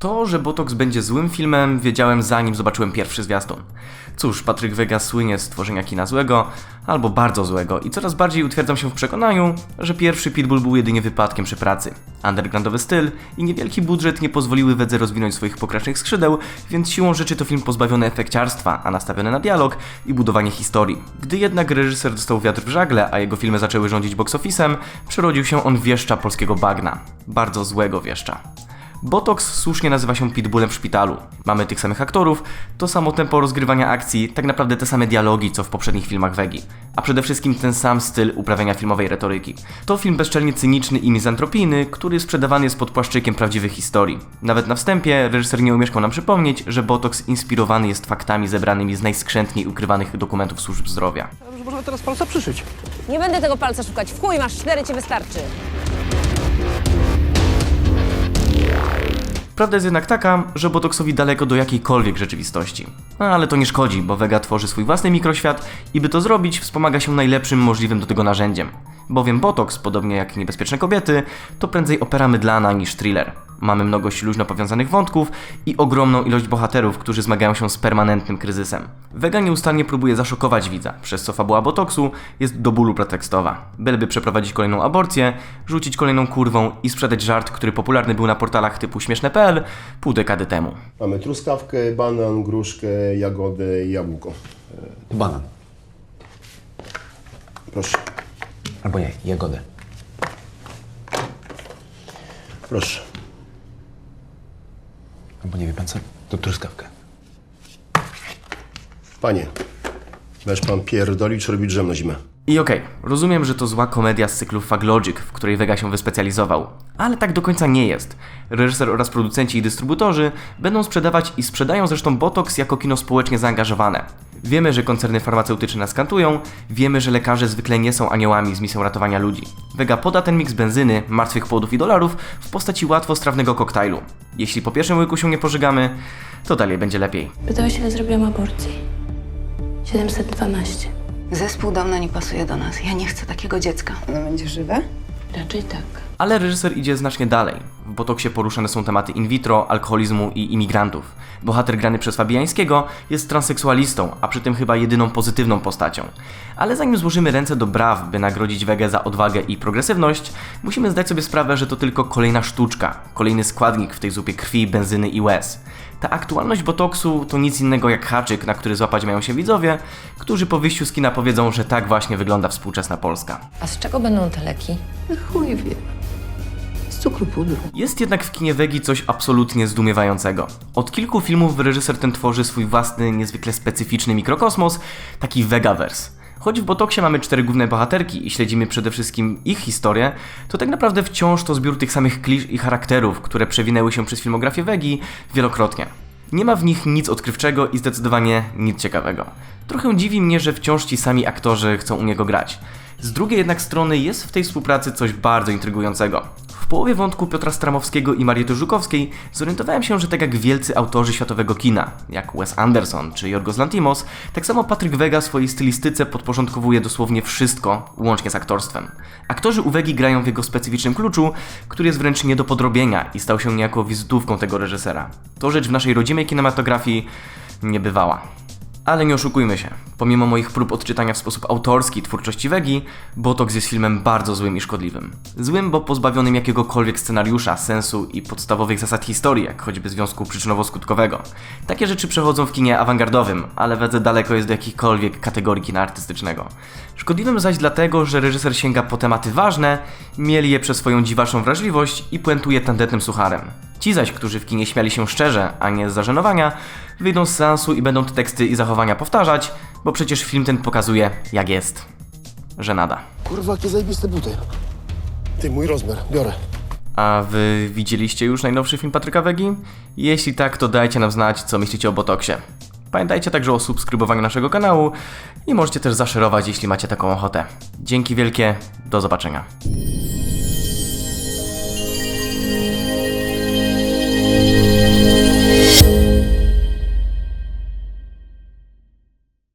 To, że Botox będzie złym filmem, wiedziałem zanim zobaczyłem pierwszy zwiastun. Cóż, Patryk Wega słynie z tworzenia kina złego, albo bardzo złego i coraz bardziej utwierdzam się w przekonaniu, że pierwszy Pitbull był jedynie wypadkiem przy pracy. Undergroundowy styl i niewielki budżet nie pozwoliły Wedze rozwinąć swoich pokracznych skrzydeł, więc siłą rzeczy to film pozbawiony efekciarstwa, a nastawiony na dialog i budowanie historii. Gdy jednak reżyser dostał wiatr w żagle, a jego filmy zaczęły rządzić box office'em, przerodził się on wieszcza polskiego bagna. Bardzo złego wieszcza. Botox słusznie nazywa się Pitbullem w szpitalu. Mamy tych samych aktorów, to samo tempo rozgrywania akcji, tak naprawdę te same dialogi, co w poprzednich filmach Wegi. A przede wszystkim ten sam styl uprawiania filmowej retoryki. To film bezczelnie cyniczny i mizantropijny, który sprzedawany jest pod płaszczykiem prawdziwych historii. Nawet na wstępie reżyser nie omieszkał nam przypomnieć, że Botox inspirowany jest faktami zebranymi z najskrzętniej ukrywanych dokumentów służb zdrowia. Możemy teraz palca przyszyć. Nie będę tego palca szukać. W chuj masz cztery, ci wystarczy. Prawda jest jednak taka, że Botoxowi daleko do jakiejkolwiek rzeczywistości. No, ale to nie szkodzi, bo Vega tworzy swój własny mikroświat i by to zrobić, wspomaga się najlepszym możliwym do tego narzędziem. Bowiem Botox, podobnie jak niebezpieczne kobiety, to prędzej opera mydlana niż thriller. Mamy mnogość luźno powiązanych wątków i ogromną ilość bohaterów, którzy zmagają się z permanentnym kryzysem. Vega nieustannie próbuje zaszokować widza, przez co fabuła Botoxu jest do bólu pretekstowa. Byleby przeprowadzić kolejną aborcję, rzucić kolejną kurwą i sprzedać żart, który popularny był na portalach typu śmieszne.pl pół dekady temu. Mamy truskawkę, banan, gruszkę, jagodę i jabłko. Banan. Proszę, Albo nie, jagodę. proszę. Albo nie wie pan co? To truskawkę. Panie, weź pan pierdolić, czy robić drzem na zimę. I okej, rozumiem, że to zła komedia z cyklu Fag Logic, w której Vega się wyspecjalizował. Ale tak do końca nie jest. Reżyser oraz producenci i dystrybutorzy będą sprzedawać i sprzedają zresztą Botox jako kino społecznie zaangażowane. Wiemy, że koncerny farmaceutyczne nas kantują, wiemy, że lekarze zwykle nie są aniołami z misją ratowania ludzi. Vega poda ten miks benzyny, martwych płodów i dolarów w postaci łatwo strawnego koktajlu. Jeśli po pierwszym łyku się nie pożygamy, to dalej będzie lepiej. Pytałeś, ile zrobiłam aborcji? 712. Zespół dawno nie pasuje do nas. Ja nie chcę takiego dziecka. Ono będzie żywe? Raczej tak. Ale reżyser idzie znacznie dalej. W Botoksie poruszane są tematy in vitro, alkoholizmu i imigrantów. Bohater grany przez Fabiańskiego jest transseksualistą, a przy tym chyba jedyną pozytywną postacią. Ale zanim złożymy ręce do braw, by nagrodzić Wegę za odwagę i progresywność, musimy zdać sobie sprawę, że to tylko kolejna sztuczka, kolejny składnik w tej zupie krwi, benzyny i łez. Ta aktualność Botoksu to nic innego jak haczyk, na który złapać mają się widzowie, którzy po wyjściu z kina powiedzą, że tak właśnie wygląda współczesna Polska. A z czego będą te leki? Chuj wie. Cukru pudru. Jest jednak w kinie Wegi coś absolutnie zdumiewającego. Od kilku filmów reżyser ten tworzy swój własny, niezwykle specyficzny mikrokosmos, taki Vegaverse. Choć w Botoksie mamy cztery główne bohaterki i śledzimy przede wszystkim ich historię, to tak naprawdę wciąż to zbiór tych samych klisz i charakterów, które przewinęły się przez filmografię Wegi wielokrotnie. Nie ma w nich nic odkrywczego i zdecydowanie nic ciekawego. Trochę dziwi mnie, że wciąż ci sami aktorzy chcą u niego grać. Z drugiej jednak strony jest w tej współpracy coś bardzo intrygującego. W połowie wątku Piotra Stramowskiego i Mariety Żukowskiej zorientowałem się, że tak jak wielcy autorzy światowego kina, jak Wes Anderson czy Yorgos Lantimos, tak samo Patryk Wega swojej stylistyce podporządkowuje dosłownie wszystko, łącznie z aktorstwem. Aktorzy u grają w jego specyficznym kluczu, który jest wręcz nie do podrobienia i stał się niejako wizytówką tego reżysera. To rzecz w naszej rodzimej kinematografii nie bywała. Ale nie oszukujmy się, pomimo moich prób odczytania w sposób autorski twórczości Wegi, Botox jest filmem bardzo złym i szkodliwym. Złym, bo pozbawionym jakiegokolwiek scenariusza, sensu i podstawowych zasad historii, jak choćby związku przyczynowo-skutkowego. Takie rzeczy przechodzą w kinie awangardowym, ale Wedze daleko jest do jakichkolwiek kategorii kina artystycznego. Szkodliwym zaś dlatego, że reżyser sięga po tematy ważne, mieli je przez swoją dziwaczną wrażliwość i puentuje tandetnym sucharem. Ci zaś, którzy w kinie śmiali się szczerze, a nie z zażenowania, wyjdą z seansu i będą te teksty i zachowania powtarzać, bo przecież film ten pokazuje, jak jest. Żenada. Kurwa, jakie zajebiste buty. Ty, mój rozmiar, biorę. A wy widzieliście już najnowszy film Patryka Wegi? Jeśli tak, to dajcie nam znać, co myślicie o Botoksie. Pamiętajcie także o subskrybowaniu naszego kanału i możecie też zaszerować, jeśli macie taką ochotę. Dzięki wielkie, do zobaczenia.